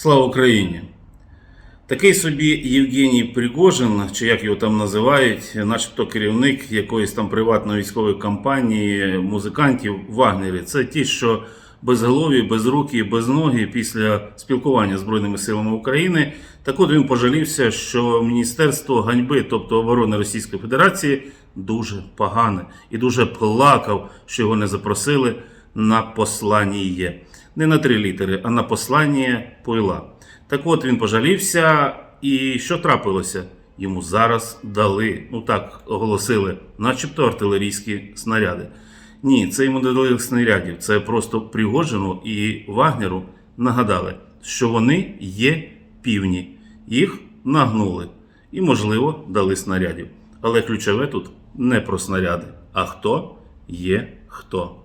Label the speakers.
Speaker 1: Слава Україні! Такий собі Євгеній Пригожин, чи як його там називають, начебто керівник якоїсь там приватної військової компанії, музикантів Вагнері. Це ті, що безголові, безрукі, безногі після спілкування з Збройними силами України. Так от він пожалівся, що Міністерство ганьби, тобто оборони Російської Федерації, дуже погане і дуже плакав, що його не запросили на послання. Не на три літери, а на послання пойла. Так от він пожалівся, і що трапилося? Йому зараз дали, ну так оголосили, начебто артилерійські снаряди. Ні, це йому не дали снарядів. Це просто Пригожину і Вагнеру нагадали, що вони є півні. Їх нагнули і, можливо, дали снарядів. Але ключове тут не про снаряди, а хто є хто.